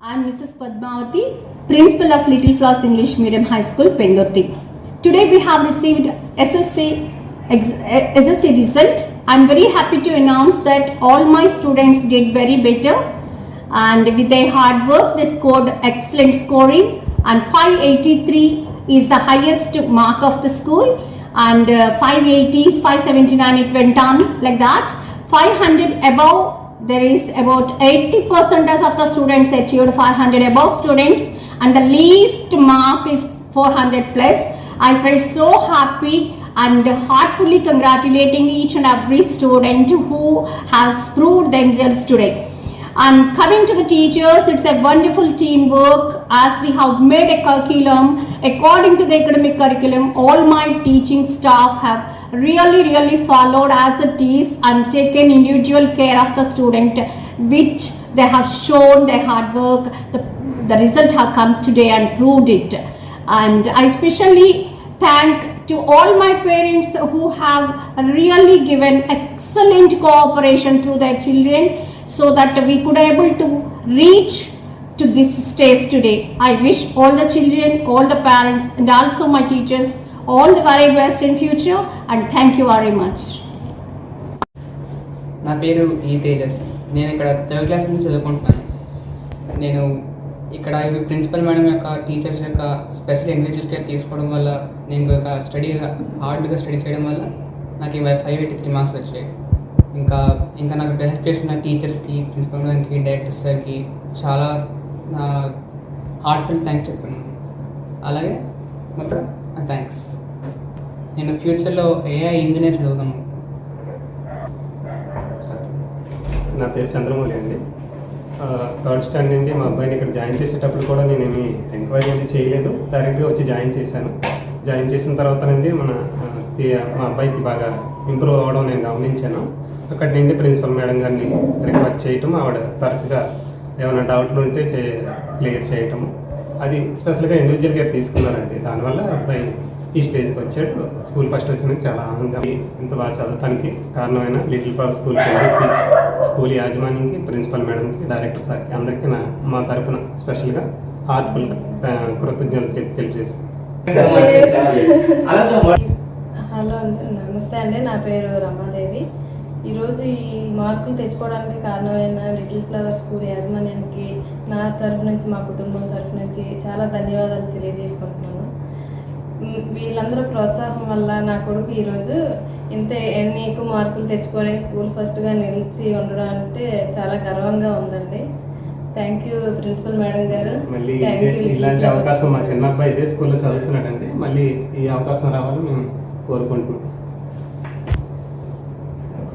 I'm Mrs. Padmavati, Principal of Little Flowers English Medium High School, Pendurti. Today we have received SSC, SSC result. I'm very happy to announce that all my students did very better and with their hard work they scored excellent scoring and 583 is the highest mark of the school and uh, 580s 579 it went on like that 500 above there is about 80 percentage of the students achieved 500 above students and the least mark is 400 plus i felt so happy and heartfully congratulating each and every student who has proved themselves today and coming to the teachers, it's a wonderful teamwork as we have made a curriculum according to the academic curriculum. All my teaching staff have really, really followed as it is and taken individual care of the student, which they have shown their hard work. The, the result have come today and proved it. And I especially thank to all my parents who have really given excellent cooperation through their children so that we could able to reach to this stage today. I wish all the children, all the parents and also my teachers all the very best in future and thank you very much. నా పేరు ఈ తేజస్. నేను ఇక్కడ third class నుంచి చదువుకుంటున్నాను. నేను ఇక్కడ ఇవి ప్రిన్సిపల్ మేడం యొక్క టీచర్స్ యొక్క స్పెషల్ ఇండివిజువల్ కేర్ తీసుకోవడం వల్ల నేను ఒక స్టడీ హార్డ్గా స్టడీ చేయడం వల్ల నాకు ఇవి ఫైవ్ ఎయిటీ త్రీ మార్క్స్ వచ్చాయి. ఇంకా ఇంకా నాకు హెల్ప్ చేసిన టీచర్స్కి ప్రిన్సిపల్ మేడంకి డైరెక్టర్ సార్కి చాలా నా హార్ట్ఫుల్ థ్యాంక్స్ చెప్తున్నాను. అలాగే మొత్తం థ్యాంక్స్ నేను ఫ్యూచర్లో ఏఐ ఇంజనీర్ చదువుతాను నా పేరు చంద్రమౌళి అండి. థర్డ్ స్టాండ్ నుండి మా అబ్బాయిని ఇక్కడ జాయిన్ చేసేటప్పుడు కూడా నేనేమి ఎంక్వైరీ అనేది చేయలేదు. డైరెక్ట్గా వచ్చి జాయిన్ చేశాను. జాయిన్ చేసిన తర్వాత నుండి మన మా అబ్బాయికి బాగా ఇంప్రూవ్ అవ్వడం నేను గమనించాను. అక్కడి నుండి ప్రిన్సిపల్ మేడం గారిని రిక్వెస్ట్ చేయటం ఆవిడ తరచుగా ఏమైనా డౌట్లు ఉంటే క్లియర్ చేయటం అది స్పెషల్గా ఇండివిజువల్ కేర్ తీసుకున్నారండి. దానివల్ల అబ్బాయి ఈ స్టేజ్కి వచ్చాడు. స్కూల్ ఫస్ట్ వచ్చినందుకు చాలా ఆనందంగా. ఇంత బాగా చదవటానికి కారణమైన లిటిల్ ఫ్లవర్ స్కూల్ స్కూల్ యాజమాన్యానికి ప్రిన్సిపల్ మేడంకి డైరెక్టర్ సార్కి అందరికీ నా మా తరపున స్పెషల్గా హార్ట్ఫుల్ కృతజ్ఞతలు తెలి- తెలియజేస్తాను హలో నమస్తే అండి. నా పేరు రమాదేవి. ఈరోజు ఈ మార్కులు తెచ్చుకోవడానికి కారణమైన లిటిల్ ఫ్లవర్ స్కూల్ యాజమాన్యానికి నా తరఫు నుంచి మా కుటుంబం తరఫు నుంచి చాలా ధన్యవాదాలు తెలియజేసుకుంటున్నాను. వీళ్ళందరూ ప్రోత్సాహం వల్ల నా కొడుకు ఈరోజు ఇంత ఎన్ని ఎక్కువ మార్కులు తెచ్చుకొని స్కూల్ ఫస్ట్గా నిలిచి ఉండడం అంటే చాలా గర్వంగా ఉందండి. థ్యాంక్ యూ ప్రిన్సిపల్ మేడం గారు. ఇలాంటి అవకాశం మా చిన్న అబ్బాయి ఇదే స్కూల్లో చదువుతున్నాడండి. మళ్ళీ ఈ అవకాశం రావాలని మేము కోరుకుంటున్నాం.